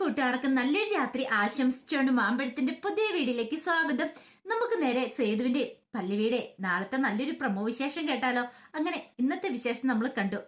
കൂട്ടുകാർക്ക് നല്ലൊരു രാത്രി ആശംസിച്ചുകൊണ്ട് മാമ്പഴത്തിന്റെ പുതിയ വീഡിയോയിലേക്ക് സ്വാഗതം. നമുക്ക് നേരെ സേതുവിന്റെ പല്ലവിയുടെ നാളത്തെ നല്ലൊരു പ്രമോ വിശേഷം കേട്ടാലോ? അങ്ങനെ ഇന്നത്തെ വിശേഷം നമ്മൾ കണ്ടു.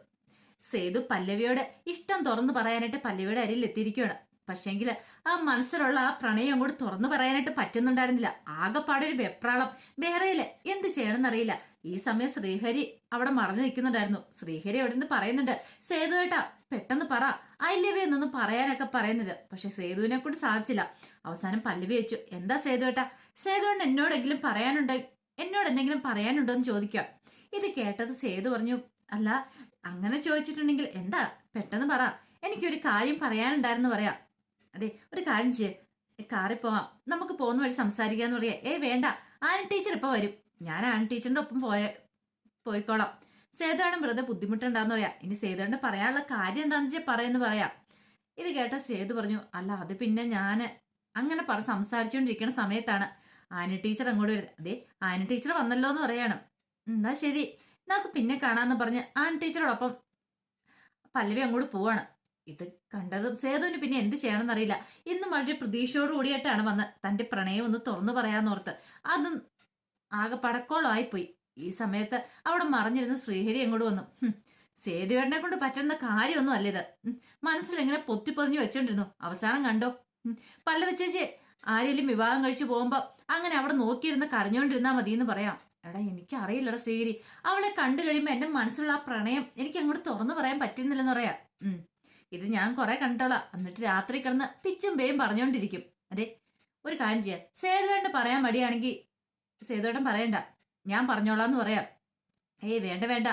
സേതു പല്ലവിയോട് ഇഷ്ടം തുറന്നു പറയാനായിട്ട് പല്ലവിയുടെ അരിയിൽ എത്തിയിരിക്കുകയാണ്. പക്ഷേങ്കിൽ ആ മനസ്സിലുള്ള ആ പ്രണയം അങ്ങോട്ട് തുറന്നു പറയാനായിട്ട് പറ്റുന്നുണ്ടായിരുന്നില്ല. ആകെപ്പാടെ ഒരു വെപ്രാളം. വേറെയില്ല എന്ത് ചെയ്യണമെന്നറിയില്ല. ഈ സമയം ശ്രീഹരി അവിടെ മറഞ്ഞു നിൽക്കുന്നുണ്ടായിരുന്നു. ശ്രീഹരി അവിടെ നിന്ന് പറയുന്നുണ്ട് സേതു ഏട്ടാ പെട്ടെന്ന് പറ. ഐ ലവ് എന്നൊന്നും പറയാനൊക്കെ പറയുന്നത്. പക്ഷെ സേതുവിനെ കൊണ്ട് സാധിച്ചില്ല. അവസാനം പല്ലവി വെച്ചു. എന്താ സേതു ഏട്ടാ? സേതുവിന് എന്നോടെങ്കിലും പറയാനുണ്ടോ? എന്നോട് എന്തെങ്കിലും പറയാനുണ്ടോ എന്ന് ചോദിക്കുക ഇത് കേട്ടത് സേതു പറഞ്ഞു അല്ല അങ്ങനെ ചോദിച്ചിട്ടുണ്ടെങ്കിൽ എന്താ? പെട്ടെന്ന് പറ. എനിക്കൊരു കാര്യം പറയാനുണ്ടായിരുന്നു പറയാം. അതെ ഒരു കാര്യം ചെയ്യേ. കാറിൽ പോവാം. നമുക്ക് പോകുന്ന വഴി സംസാരിക്കാന്ന് പറയാ. ഏ വേണ്ട. ആന ടീച്ചർ ഇപ്പൊ വരും. ഞാൻ ആന ടീച്ചറിന്റെ ഒപ്പം പോയ പോയിക്കോളാം. സേതുവാണ് വെറുതെ ബുദ്ധിമുട്ടുണ്ടാന്ന് പറയാ. ഇനി സേതുവിന്റെ പറയാനുള്ള കാര്യം എന്താന്ന് വെച്ചാൽ പറയുന്നു പറയാം. ഇത് കേട്ട സേതു പറഞ്ഞു അല്ല അത് പിന്നെ ഞാൻ അങ്ങനെ പറ സംസാരിച്ചുകൊണ്ടിരിക്കുന്ന സമയത്താണ് ആന ടീച്ചർ അങ്ങോട്ട് വരുന്നത്. അതെ ആന ടീച്ചർ വന്നല്ലോ എന്ന് പറയാണ് എന്നാ ശരി. നമുക്ക് പിന്നെ കാണാന്ന് പറഞ്ഞ് ആൻ ടീച്ചറോടൊപ്പം പല്ലവി അങ്ങോട്ട് പോവാണ്. ഇത് കണ്ടതും സേതുവിന് പിന്നെ എന്ത് ചെയ്യണമെന്ന് അറിയില്ല ഇന്നും വളരെ പ്രതീക്ഷയോട് കൂടിയിട്ടാണ് വന്ന് തന്റെ പ്രണയം ഒന്ന് തുറന്നു പറയാന്നോർത്ത് അതും ആകെ പടക്കോളമായിപ്പോയി ഈ സമയത്ത് അവിടെ മറിഞ്ഞിരുന്ന ശ്രീഹരി അങ്ങോട്ട് വന്നു. സേതുവേട്ടനെ കൊണ്ട് പറ്റുന്ന കാര്യമൊന്നും അല്ല ഇത്. മനസ്സിൽ എങ്ങനെ പൊത്തിപ്പൊതിഞ്ഞു വെച്ചോണ്ടിരുന്നു. അവസാനം കണ്ടോ? പല്ല ചേച്ചി ആരെങ്കിലും വിവാഹം കഴിച്ചു പോകുമ്പോ അങ്ങനെ അവിടെ നോക്കിയിരുന്ന് കരഞ്ഞോണ്ടിരുന്നാ മതി എന്ന് പറയാം. എടാ എനിക്ക് അറിയില്ലടാ ശ്രീഹരി. അവളെ കണ്ടു കഴിയുമ്പോ എന്റെ മനസ്സിലുള്ള ആ പ്രണയം എനിക്ക് അങ്ങോട്ട് തുറന്നു പറയാൻ പറ്റുന്നില്ലെന്ന് പറയാം. ഇത് ഞാൻ കുറെ കണ്ടോളാം. എന്നിട്ട് രാത്രി കിടന്ന് പിച്ചും പേയും പറഞ്ഞോണ്ടിരിക്കും. അതെ ഒരു കാര്യം ചെയ്യാം. സേതുവേട്ടൻ പറയാൻ മടിയാണെങ്കിൽ സേതുവേട്ടൻ പറയണ്ട. ഞാൻ പറഞ്ഞോളാന്ന് പറയാം. ഏയ് വേണ്ട വേണ്ട.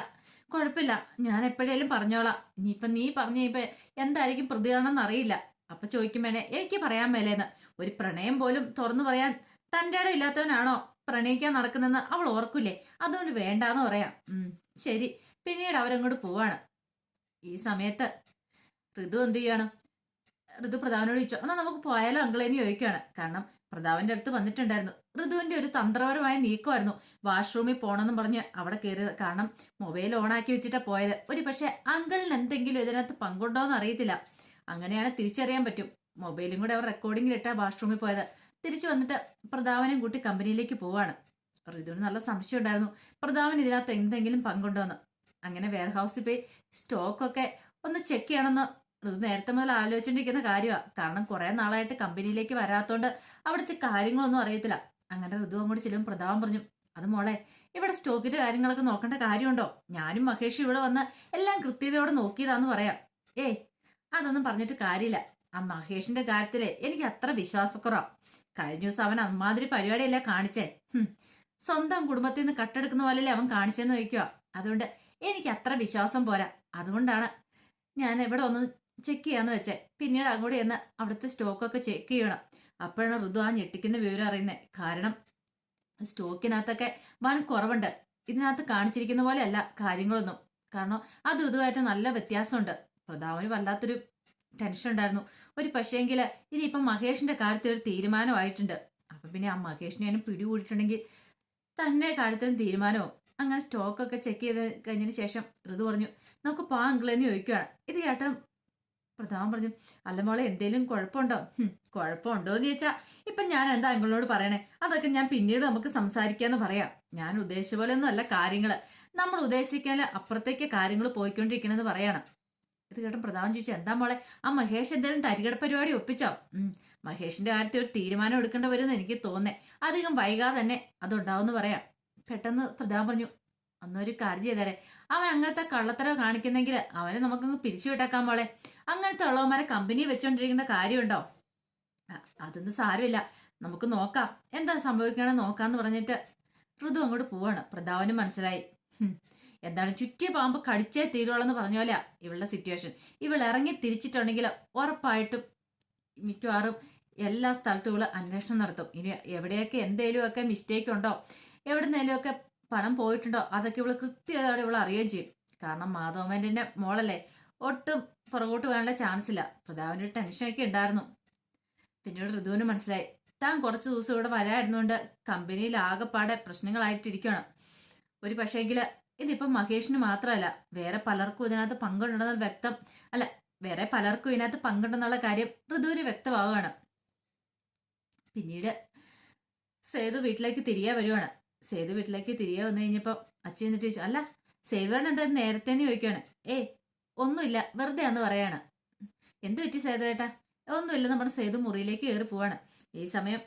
കുഴപ്പമില്ല. ഞാൻ എപ്പോഴേലും പറഞ്ഞോളാം. ഇനിയിപ്പൊ നീ പറഞ്ഞു ഇപ്പൊ എന്തായിരിക്കും പ്രതികരണം എന്നറിയില്ല. അപ്പൊ ചോദിക്കും വേണേ എനിക്ക് പറയാൻ മേലേന്ന്. ഒരു പ്രണയം പോലും തുറന്നു പറയാൻ തന്റെ ഇടം ഇല്ലാത്തവനാണോ പ്രണയിക്കാൻ നടക്കുന്നെന്ന് അവൾ ഓർക്കില്ലേ അതുകൊണ്ട് വേണ്ടാന്ന് പറയാം. ശരി. പിന്നീട് അവരങ്ങോട്ട് പോവാണ്. ഈ സമയത്ത് ഋതു എന്ത് ചെയ്യണം? ഋതു പ്രധാനോട് ചോദിച്ചു എന്നാ നമുക്ക് പോയാലോ അങ്കിളേന്ന് ചോദിക്കുകയാണ്. കാരണം പ്രതാപന്റെ അടുത്ത് വന്നിട്ടുണ്ടായിരുന്നു. ഋതുവിന്റെ ഒരു തന്ത്രപരമായ നീക്കമായിരുന്നു. വാഷ്റൂമിൽ പോണെന്നും പറഞ്ഞ് അവിടെ കയറിയത് കാരണം മൊബൈൽ ഓണാക്കി വെച്ചിട്ടാ പോയത്. ഒരു പക്ഷെ അങ്കിളിന് എന്തെങ്കിലും ഇതിനകത്ത് പങ്കുണ്ടോന്ന് അറിയത്തില്ല. അങ്ങനെയാണ് തിരിച്ചറിയാൻ പറ്റും. മൊബൈലും കൂടെ അവർ റെക്കോർഡിംഗിലിട്ടാ വാഷ്റൂമിൽ പോയത്. തിരിച്ചു വന്നിട്ട് പ്രതാപനും കൂട്ടി കമ്പനിയിലേക്ക് പോവാണ്. ഋതുവിന് നല്ല സംശയം ഉണ്ടായിരുന്നു. പ്രതാപൻ ഇതിനകത്ത് എന്തെങ്കിലും പങ്കുണ്ടോന്ന്. അങ്ങനെ വെയർഹൗസിൽ പോയി സ്റ്റോക്കൊക്കെ ഒന്ന് ചെക്ക് ചെയ്യണമെന്ന് ഋതു നേരത്തെ മുതൽ ആലോചിച്ചുകൊണ്ടിരിക്കുന്ന കാര്യമാണ് കാരണം കുറെ നാളായിട്ട് കമ്പനിയിലേക്ക് വരാത്തോണ്ട് അവിടുത്തെ കാര്യങ്ങളൊന്നും അറിയത്തില്ല. അങ്ങനെ ഋതു അങ്ങോട്ട് ചെല്ലും പ്രതാപം പറഞ്ഞു അത് മോളെ ഇവിടെ സ്റ്റോക്കിന്റെ കാര്യങ്ങളൊക്കെ നോക്കേണ്ട കാര്യമുണ്ടോ? ഞാനും മഹേഷും ഇവിടെ വന്ന് എല്ലാം കൃത്യതയോടെ നോക്കിയതാന്ന് പറയാം. ഏയ് അതൊന്നും പറഞ്ഞിട്ട് കാര്യമില്ല. ആ മഹേഷിന്റെ കാര്യത്തിൽ എനിക്ക് അത്ര വിശ്വാസക്കുറവാ. കഴിഞ്ഞ ദിവസം അവൻ അമ്മാതിരി പരിപാടിയല്ല കാണിച്ചേ? സ്വന്തം കുടുംബത്തിൽ നിന്ന് കട്ടെടുക്കുന്ന പോലെയല്ലേ അവൻ കാണിച്ചെന്ന് വയ്ക്കുക അതുകൊണ്ട് എനിക്ക് അത്ര വിശ്വാസം പോരാ. അതുകൊണ്ടാണ് ഞാൻ ഇവിടെ ഒന്ന് ചെക്ക് ചെയ്യാന്ന് വെച്ചേ. പിന്നീട് അങ്ങോട്ട് ചെന്ന് അവിടുത്തെ സ്റ്റോക്കൊക്കെ ചെക്ക് ചെയ്യണം. അപ്പോഴാണ് ഋതു ആ ഞെട്ടിക്കുന്ന വിവരം അറിയുന്നത് കാരണം സ്റ്റോക്കിനകത്തൊക്കെ വൻ കുറവുണ്ട്. ഇതിനകത്ത് കാണിച്ചിരിക്കുന്ന പോലെയല്ല കാര്യങ്ങളൊന്നും. കാരണം അത് ഇതുമായിട്ട് നല്ല വ്യത്യാസമുണ്ട്. പ്രതാപന് വല്ലാത്തൊരു ടെൻഷൻ ഉണ്ടായിരുന്നു. ഒരു പക്ഷേങ്കിൽ ഇനിയിപ്പം മഹേഷിന്റെ കാര്യത്തിൽ ഒരു തീരുമാനമായിട്ടുണ്ട്. അപ്പൊ പിന്നെ ആ മഹേഷിനെ ഞാൻ പിടികൂടിയിട്ടുണ്ടെങ്കിൽ തന്നെ കാര്യത്തിലും തീരുമാനവും. അങ്ങനെ സ്റ്റോക്കൊക്കെ ചെക്ക് ചെയ്ത് കഴിഞ്ഞതിന് ശേഷം ഋതു പറഞ്ഞു നമുക്ക് പാങ്കിളെന്ന് ചോദിക്കുകയാണ് ഇത് ചേട്ടൻ പ്രധാൻ പറഞ്ഞു അല്ല മോളെ എന്തേലും കുഴപ്പമുണ്ടോ? കുഴപ്പമുണ്ടോ എന്ന് ചോദിച്ചാ ഇപ്പൊ ഞാൻ എന്താ നിങ്ങളോട് പറയണേ? അതൊക്കെ ഞാൻ പിന്നീട് നമുക്ക് സംസാരിക്കാന്ന് പറയാം. ഞാൻ ഉദ്ദേശിച്ച പോലെ ഒന്നും അല്ല കാര്യങ്ങൾ. നമ്മൾ ഉദ്ദേശിക്കാൻ അപ്പുറത്തേക്ക് കാര്യങ്ങൾ പോയിക്കൊണ്ടിരിക്കണെന്ന് പറയണം. ഇത് കേട്ടോ പ്രതാപൻ ചോദിച്ചു എന്താ മോളെ ആ മഹേഷ് എന്തായാലും തരികട പരിപാടി ഒപ്പിച്ചോ? മഹേഷിന്റെ കാര്യത്തിൽ ഒരു തീരുമാനം എടുക്കേണ്ട വരുമെന്ന് എനിക്ക് തോന്നേ അധികം വൈകാതെ തന്നെ അതുണ്ടാവും പറയാം. പെട്ടെന്ന് പ്രധാൻ പറഞ്ഞു അന്നൊരു കാര്യം ചെയ്തേരെ. അവൻ അങ്ങനത്തെ കള്ളത്തരവ് കാണിക്കുന്നെങ്കിൽ അവനെ നമുക്ക് പിരിച്ചു വിട്ടേക്കാൻ പോളെ അങ്ങനത്തെ ഉള്ളവന്മാരെ കമ്പനി വെച്ചോണ്ടിരിക്കേണ്ട കാര്യമുണ്ടോ? അതൊന്നും സാരമില്ല. നമുക്ക് നോക്കാം. എന്താ സംഭവിക്കണേ നോക്കാന്ന് പറഞ്ഞിട്ട് ഋതു അങ്ങോട്ട് പോവാണ്. പ്രതാപനും മനസ്സിലായി. എന്താണ് ചുറ്റിയ പാമ്പ് കടിച്ചേ തീരുള്ളെന്ന് പറഞ്ഞ പോലെ ഇവളുടെ സിറ്റുവേഷൻ ഇവൾ ഇറങ്ങി തിരിച്ചിട്ടുണ്ടെങ്കിൽ ഉറപ്പായിട്ടും മിക്കവാറും എല്ലാ സ്ഥലത്തും ഇവൾ അന്വേഷണം നടത്തും. ഇനി എവിടെയൊക്കെ എന്തേലും ഒക്കെ മിസ്റ്റേക്ക് ഉണ്ടോ? എവിടുന്നേലും ഒക്കെ പണം പോയിട്ടുണ്ടോ? അതൊക്കെ ഇവൾ കൃത്യമായിട്ട് ഇവൾ അറിയുകയും ചെയ്യും. കാരണം മാധവമേന്റെ മോളല്ലേ? ഒട്ടും പുറകോട്ട് പോകാനുള്ള ചാൻസ് ഇല്ല. പ്രതാപന്റെ ഒരു ടെൻഷനൊക്കെ ഉണ്ടായിരുന്നു. പിന്നീട് ഋതുവിന് മനസ്സിലായി. താൻ കുറച്ച് ദിവസം ഇവിടെ വരായിരുന്നുകൊണ്ട് കമ്പനിയിൽ ആകെപ്പാടെ പ്രശ്നങ്ങളായിട്ടിരിക്കുകയാണ്. ഒരു പക്ഷേങ്കിൽ ഇതിപ്പം മഹേഷിന് മാത്രമല്ല വേറെ പലർക്കും ഇതിനകത്ത് പങ്കുണ്ടെന്നുള്ള വ്യക്തം അല്ല വേറെ പലർക്കും ഇതിനകത്ത് പങ്കുണ്ടെന്നുള്ള കാര്യം ഋതുവിന് വ്യക്തമാവുകയാണ്. പിന്നീട് സേതു വീട്ടിലേക്ക് തിരികെ വരുവാണ്. സേതു വീട്ടിലേക്ക് തിരികെ വന്നു കഴിഞ്ഞപ്പോൾ അച്ഛൻ എന്നിട്ട് ചോദിച്ചു അല്ല സേതുവാണ് എന്താ നേരത്തെ ചോദിക്കുകയാണ് ഏ ഒന്നുമില്ല വെറുതെ എന്ന് പറയാണ്. എന്ത് പറ്റി സേതു ഏട്ടാ ഒന്നുമില്ല നമ്മുടെ സേതു മുറിയിലേക്ക് കയറി പോവാണ്. ഈ സമയം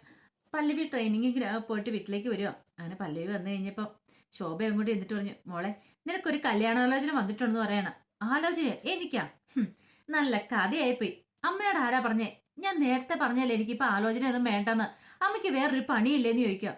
പല്ലവി ട്രെയിനിങ്ങിന് പോയിട്ട് വീട്ടിലേക്ക് വരിക അങ്ങനെ പല്ലവി വന്നു കഴിഞ്ഞപ്പോൾ ശോഭ അങ്ങോട്ട് എന്നിട്ട് പറഞ്ഞു മോളെ നിനക്കൊരു കല്യാണാലോചന വന്നിട്ടുണ്ടെന്ന് പറയണം. ആലോചന? എനിക്കാ? നല്ല കഥയായിപ്പോയി. അമ്മയോട് ആരാ പറഞ്ഞേ? ഞാൻ നേരത്തെ പറഞ്ഞല്ലേ എനിക്കിപ്പോ ആലോചന ഒന്നും വേണ്ടെന്ന്. അമ്മയ്ക്ക് വേറൊരു പണിയില്ലേന്ന് ചോദിക്കുക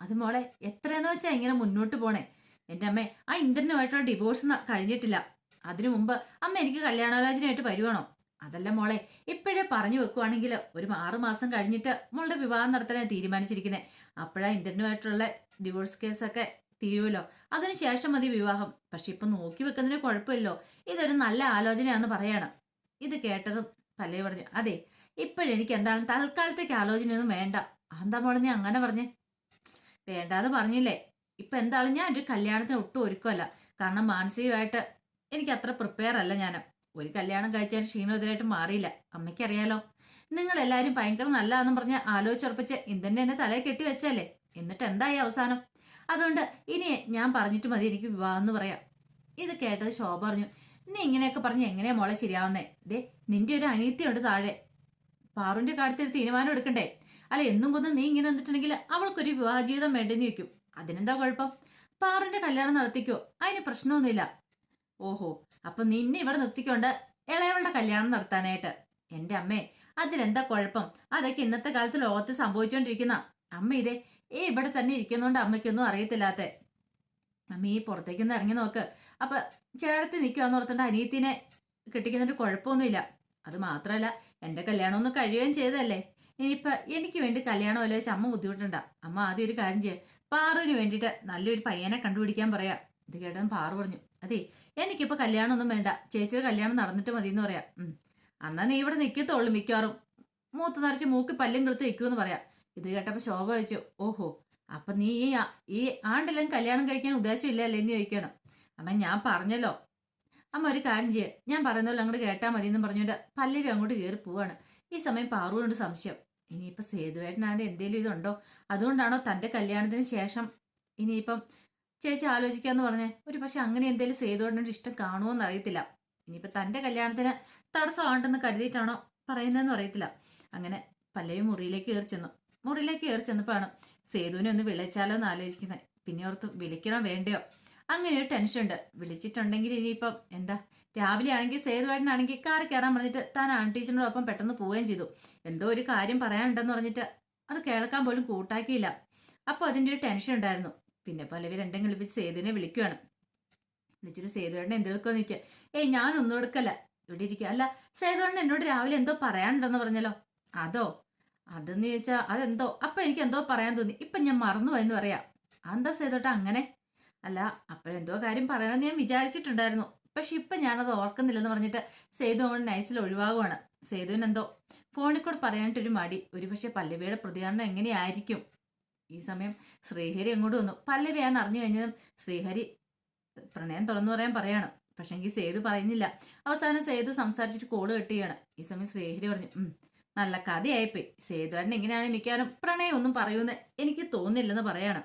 അത് മോളെ എത്രയെന്ന് വെച്ചാ ഇങ്ങനെ മുന്നോട്ട് പോണേ. എന്റെ അമ്മേ ആ ഇന്ദ്രനുമായിട്ടുള്ള ഡിവോഴ്സ് കഴിഞ്ഞിട്ടില്ല. അതിനു മുമ്പ് അമ്മ എനിക്ക് കല്യാണാലോചനയായിട്ട് വരുവാണോ? അതല്ല മോളെ ഇപ്പോഴേ പറഞ്ഞു വെക്കുവാണെങ്കിൽ ഒരു ആറുമാസം കഴിഞ്ഞിട്ട് മോളുടെ വിവാഹം നടത്താനാണ് തീരുമാനിച്ചിരിക്കുന്നത് അപ്പോഴാ ഇന്ദ്രനുമായിട്ടുള്ള ഡിവോഴ്സ് കേസൊക്കെ തീരുമല്ലോ അതിനുശേഷം മതി വിവാഹം. പക്ഷെ ഇപ്പം നോക്കി വെക്കുന്നതിന് കുഴപ്പമില്ലോ. ഇതൊരു നല്ല ആലോചനയാണെന്ന് പറയണം. ഇത് കേട്ടതും പല്ലേ പറഞ്ഞു അതെ ഇപ്പോഴെനിക്ക് എന്താണ് തൽക്കാലത്തേക്ക് ആലോചനയൊന്നും വേണ്ട. എന്താ മോളെ ഞാൻ അങ്ങനെ പറഞ്ഞേ? വേണ്ടാന്ന് പറഞ്ഞില്ലേ? ഇപ്പൊ എന്താണ് ഞാൻ ഒരു കല്യാണത്തിന് ഒട്ടും ഒരുക്കമല്ല. കാരണം മാനസികമായിട്ട് എനിക്ക് അത്ര പ്രിപ്പയർ അല്ല ഞാൻ ഒരു കല്യാണം കഴിച്ചാൽ ഇതിലായിട്ട് മാറിയില്ല. അമ്മയ്ക്കറിയാലോ. നിങ്ങൾ എല്ലാവരും ഭയങ്കര നല്ലതാണെന്ന് പറഞ്ഞ് ആലോചിച്ചുറപ്പിച്ച് ഇന്ദ്രനെ എന്നെ തലയിൽ കെട്ടി വെച്ചല്ലേ എന്നിട്ട് എന്തായി അവസാനം? അതുകൊണ്ട് ഇനി ഞാൻ പറഞ്ഞിട്ട് മതി എനിക്ക് വിവാഹം എന്ന് പറയാം. ഇത് കേട്ടത് ശോഭ പറഞ്ഞു നീ ഇങ്ങനെയൊക്കെ പറഞ്ഞ് എങ്ങനെയാ മോളെ ശരിയാവുന്നേ? ദേ നിന്റെ ഒരു അനീതിയുണ്ട് താഴെ. പാറുന്റെ കാര്യത്തിൽ തീരുമാനം എടുക്കണ്ടേ? അല്ല എന്നും കൊന്ന് നീ ഇങ്ങനെ വന്നിട്ടുണ്ടെങ്കിൽ അവൾക്കൊരു വിവാഹ ജീവിതം വേണ്ടെന്ന് വെക്കും അതിനെന്താ കുഴപ്പം? പാറിന്റെ കല്യാണം നടത്തിക്കോ. അതിന് പ്രശ്നമൊന്നുമില്ല. ഓഹോ അപ്പൊ നിന്നെ ഇവിടെ നിർത്തിക്കൊണ്ട് ഇളയവളുടെ കല്യാണം നടത്താനായിട്ട്. എന്റെ അമ്മേ അതിലെന്താ കുഴപ്പം? അതൊക്കെ ഇന്നത്തെ കാലത്ത് ലോകത്ത് സംഭവിച്ചുകൊണ്ടിരിക്കുന്ന അമ്മ ഇതേ ഏ ഇവിടെ തന്നെ ഇരിക്കുന്നോണ്ട് അമ്മയ്ക്കൊന്നും അറിയത്തില്ലാത്ത. അമ്മ ഈ പുറത്തേക്കൊന്ന് ഇറങ്ങി നോക്ക്. അപ്പൊ ചേട്ടത്തി നിൽക്കുവാന്ന് ഓർത്തോണ്ട് അനിയത്തിനെ കിട്ടിക്കുന്നൊരു കുഴപ്പമൊന്നുമില്ല. അത് മാത്രമല്ല എന്റെ കല്യാണം ഒന്ന് കഴിയുകയും ചെയ്തതല്ലേ? ഇനിയിപ്പൊ എനിക്ക് വേണ്ടി കല്യാണം അല്ലേ വെച്ച് അമ്മ ബുദ്ധിമുട്ടുണ്ട. അമ്മ ആദ്യം ഒരു കാര്യം ചെയ്യ. പാറുവിന് വേണ്ടിയിട്ട് നല്ലൊരു പയ്യനെ കണ്ടുപിടിക്കാൻ പറയാം. ഇത് കേട്ടതും പാറു പറഞ്ഞു. അതെ എനിക്കിപ്പോ കല്യാണം ഒന്നും വേണ്ട. ചേച്ചിയുടെ കല്യാണം നടന്നിട്ട് മതി എന്ന് പറയാം അന്നാ നീ ഇവിടെ നിൽക്കത്തുള്ളൂ മിക്കവാറും. മൂത്ത് നിറച്ച് മൂക്കി പല്ലും കെടുത്ത് നിൽക്കുമെന്ന് പറയാം. ഇത് കേട്ടപ്പോ ശോഭ വെച്ചു ഓഹോ അപ്പൊ നീ ഈ ഈ ആണ്ടെല്ലാം കല്യാണം കഴിക്കാൻ ഉദ്ദേശമില്ലല്ലേ? എന്ന് ചോദിക്കണം അമ്മ ഞാൻ പറഞ്ഞല്ലോ. അമ്മ ഒരു കാര്യം ചെയ്യേ. ഞാൻ പറയുന്നല്ലോ അങ്ങോട്ട് കേട്ടാ മതി എന്ന് പറഞ്ഞുകൊണ്ട് പല്ലവി അങ്ങോട്ട് കയറി പോവാണ്. ഈ സമയം പാറുവിനോട് സംശയം. ഇനിയിപ്പോ സേതുവേട്ടനാണ്ട് എന്തേലും ഇതുണ്ടോ? അതുകൊണ്ടാണോ തന്റെ കല്യാണത്തിന് ശേഷം ഇനിയിപ്പം ചേച്ചി ആലോചിക്കാന്ന് പറഞ്ഞേ? ഒരു പക്ഷെ അങ്ങനെ എന്തേലും സേതുവേട്ടനോട് ഇഷ്ടം കാണുമോന്ന് അറിയത്തില്ല. ഇനിയിപ്പൊ തന്റെ കല്യാണത്തിന് തടസ്സമാണ്ടെന്ന് കരുതിയിട്ടാണോ പറയുന്നതെന്ന് അറിയത്തില്ല. അങ്ങനെ പല്ലവി മുറിയിലേക്ക് കയറി ചെന്നു. മുറിയിലേക്ക് കയറി ചെന്നപ്പോഴാണ് സേതുവിനെ ഒന്ന് വിളിച്ചാലോ എന്ന് ആലോചിക്കുന്നത് പിന്നെ ഓർത്ത് വിളിക്കണോ വേണ്ടയോ? അങ്ങനെ ഒരു ടെൻഷൻ ഉണ്ട് വിളിച്ചിട്ടുണ്ടെങ്കിൽ ഇനിയിപ്പം എന്താ? രാവിലെ ആണെങ്കിൽ സേതുവായിട്ടാണെങ്കിൽ കാറി കയറാൻ പറഞ്ഞിട്ട് താൻ ആൺ ടീച്ചറിനോടൊപ്പം പെട്ടെന്ന് പോവുകയും ചെയ്തു. എന്തോ ഒരു കാര്യം പറയാനുണ്ടെന്ന് പറഞ്ഞിട്ട് അത് കേൾക്കാൻ പോലും കൂട്ടാക്കിയില്ല. അപ്പോൾ അതിന്റെ ഒരു ടെൻഷൻ ഉണ്ടായിരുന്നു. പിന്നെ പലവർ രണ്ടും കളിപ്പിച്ച് സേതുവിനെ വിളിക്കുകയാണ് വിളിച്ചിട്ട് സേതുവേട്ടനെ എന്തെടുക്കുമെന്ന് നിൽക്കുക ഏയ് ഞാനൊന്നും എടുക്കല്ല. ഇവിടെ ഇരിക്കുക. അല്ല സേതുവേട്ടൻ എന്നോട് രാവിലെ എന്തോ പറയാനുണ്ടെന്ന് പറഞ്ഞല്ലോ. അതോ? അതെന്ന് ചോദിച്ചാൽ അതെന്തോ? അപ്പം എനിക്ക് എന്തോ പറയാൻ തോന്നി. ഇപ്പം ഞാൻ മറന്നു പോയെന്ന് പറയാം. അതെന്താ സേതുവേട്ട അങ്ങനെ? അല്ല അപ്പോഴെന്തോ കാര്യം പറയണമെന്ന് ഞാൻ വിചാരിച്ചിട്ടുണ്ടായിരുന്നു. പക്ഷെ ഇപ്പൊ ഞാനത് ഓർക്കുന്നില്ലെന്ന് പറഞ്ഞിട്ട് സേതു അവൻ നൈസിൽ ഒഴിവാകുവാണ്. സേതുവിന് എന്തോ ഫോണിൽ കൂടെ പറയാനായിട്ടൊരു മടി. ഒരുപക്ഷെ പല്ലവിയുടെ പ്രതികരണം എങ്ങനെയായിരിക്കും? ഈ സമയം ശ്രീഹരി അങ്ങോട്ട് വന്നു. പല്ലവിയാന്ന് അറിഞ്ഞു കഴിഞ്ഞതും ശ്രീഹരി പ്രണയം തുറന്നു പറയാൻ പറയാണ്. പക്ഷെങ്കിൽ സേതു പറയുന്നില്ല. അവസാനം സേതു സംസാരിച്ചിട്ട് കോൾ കെട്ടുകയാണ് ഈ സമയം ശ്രീഹരി പറഞ്ഞു നല്ല കഥയായിപ്പോയി. സേതുവാരൻ എങ്ങനെയാണ് മിക്കവാറും പ്രണയം ഒന്നും പറയൂന്ന് എനിക്ക് തോന്നില്ലെന്ന് പറയാണ്.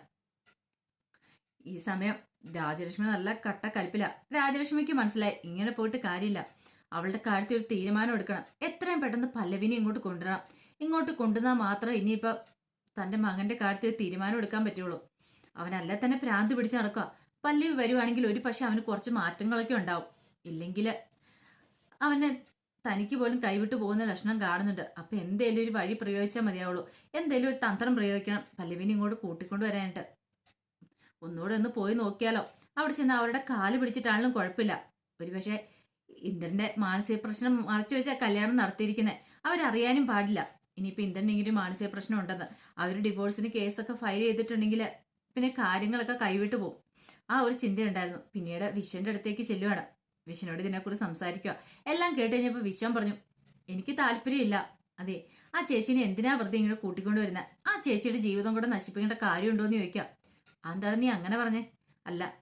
ഈ സമയം രാജലക്ഷ്മി നല്ല കട്ട കലിപ്പില. രാജലക്ഷ്മിക്ക് മനസ്സിലായി ഇങ്ങനെ പോയിട്ട് കാര്യമില്ല. അവളുടെ കാര്യത്തിൽ ഒരു തീരുമാനം എടുക്കണം. എത്രയും പെട്ടെന്ന് പല്ലവിനെ ഇങ്ങോട്ട് കൊണ്ടുവരണം. ഇങ്ങോട്ട് കൊണ്ടുവന്നാൽ മാത്രമേ ഇനിയിപ്പോൾ തന്റെ മകന്റെ കാര്യത്തിൽ ഒരു തീരുമാനം എടുക്കാൻ പറ്റുള്ളൂ. അവനല്ല തന്നെ പ്രാന്ത് പിടിച്ച് നടക്കുക. പല്ലവി വരുവാണെങ്കിൽ ഒരു പക്ഷെ അവന് കുറച്ച് മാറ്റങ്ങളൊക്കെ ഉണ്ടാവും. ഇല്ലെങ്കിൽ അവന് തനിക്ക് പോലും കൈവിട്ടു പോകുന്ന ലക്ഷണം കാണുന്നുണ്ട്. അപ്പൊ എന്തേലും ഒരു വഴി പ്രയോഗിച്ചാൽ മതിയാവുള്ളൂ. എന്തേലും ഒരു തന്ത്രം പ്രയോഗിക്കണം. പല്ലവിനെ ഇങ്ങോട്ട് കൂട്ടിക്കൊണ്ട് വരാനായിട്ട് ഒന്നുകൂടെ ഒന്ന് പോയി നോക്കിയാലോ. അവിടെ ചെന്ന് അവരുടെ കാൽ പിടിച്ചിട്ടാണെങ്കിലും കുഴപ്പമില്ല. ഒരുപക്ഷെ ഇന്ദ്രന്റെ മാനസിക പ്രശ്നം മറച്ചു വെച്ചാൽ കല്യാണം നടത്തിയിരിക്കുന്നത് അവരറിയാനും പാടില്ല. ഇനിയിപ്പോ ഇന്ദ്രൻ ഇങ്ങനെ മാനസിക പ്രശ്നം ഉണ്ടെന്ന്. അവർ ഡിവോഴ്സിന് കേസൊക്കെ ഫയൽ ചെയ്തിട്ടുണ്ടെങ്കിൽ പിന്നെ കാര്യങ്ങളൊക്കെ കൈവിട്ടു പോകും ആ ഒരു ചിന്തയുണ്ടായിരുന്നു. പിന്നീട് വിശ്വന്റെ അടുത്തേക്ക് ചെല്ലുവാണ്. വിശ്വനോട് ഇതിനെക്കുറിച്ച് സംസാരിക്കുക എല്ലാം കേട്ട് കഴിഞ്ഞപ്പോൾ വിശ്വം പറഞ്ഞു എനിക്ക് താല്പര്യമില്ല. അതെ ആ ചേച്ചിനെ എന്തിനാ വെറുതെ ഇങ്ങനെ കൂട്ടിക്കൊണ്ടുവരുന്നത് ആ ചേച്ചിയുടെ ജീവിതം കൂടെ നശിപ്പിക്കേണ്ട കാര്യമുണ്ടോ എന്ന് ചോദിക്കാം. അതെന്താണ് നീ അങ്ങനെ പറഞ്ഞേ? അല്ല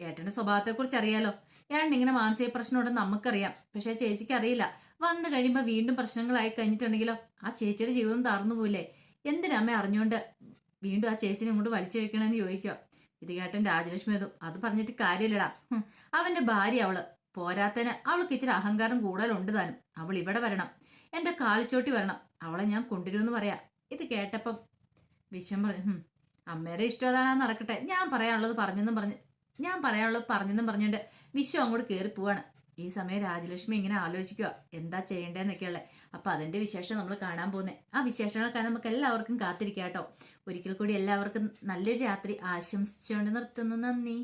ഏട്ടന്റെ സ്വഭാവത്തെക്കുറിച്ച് അറിയാലോ ഏട്ടൻ ഇങ്ങനെ മാനസിക പ്രശ്നമുണ്ടെന്ന് നമുക്കറിയാം. പക്ഷെ ചേച്ചിക്ക് അറിയില്ല. വന്നു കഴിയുമ്പോൾ വീണ്ടും പ്രശ്നങ്ങളായി കഴിഞ്ഞിട്ടുണ്ടെങ്കിലോ? ആ ചേച്ചിയുടെ ജീവിതം തറന്നു പോയില്ലേ എന്തിനമ്മ അറിഞ്ഞുകൊണ്ട് വീണ്ടും ആ ചേച്ചിനെ ഇങ്ങോട്ട് വലിച്ചഴിക്കണമെന്ന് ചോദിക്കുക? ഇത് കേട്ടൻ രാജലക്ഷ്മി അതും അത് പറഞ്ഞിട്ട് കാര്യമില്ലടാ. അവന്റെ ഭാര്യ അവൾ. പോരാത്തന് അവൾക്ക് ഇച്ചിരി അഹങ്കാരം കൂടുതലുണ്ട് താനും. അവൾ ഇവിടെ വരണം. എന്റെ കാളിച്ചോട്ടി വരണം. അവളെ ഞാൻ കൊണ്ടുവരുമെന്ന് പറയാ. ഇത് കേട്ടപ്പം വിശ്വം പറഞ്ഞു "ഹും, അമ്മേരെ ഇഷ്ടം അതാണ് നടക്കട്ടെ. ഞാൻ പറയാനുള്ളത് പറഞ്ഞെന്നും പറഞ്ഞ് ഞാൻ പറയാനുള്ളത് പറഞ്ഞെന്നും പറഞ്ഞുകൊണ്ട് വിശ്വം അങ്ങോട്ട് കയറി പോവാണ്. ഈ സമയം രാജലക്ഷ്മി ഇങ്ങനെ ആലോചിക്കുക എന്താ ചെയ്യേണ്ടതെന്നൊക്കെയുള്ളത് അപ്പൊ അതിന്റെ വിശേഷം നമ്മൾ കാണാൻ പോകുന്നത് ആ വിശേഷങ്ങളൊക്കെ നമുക്ക് എല്ലാവർക്കും കാത്തിരിക്കാം കേട്ടോ. ഒരിക്കൽ കൂടി എല്ലാവർക്കും നല്ലൊരു രാത്രി ആശംസിച്ചുകൊണ്ട് നിർത്തുന്നു. നന്ദി.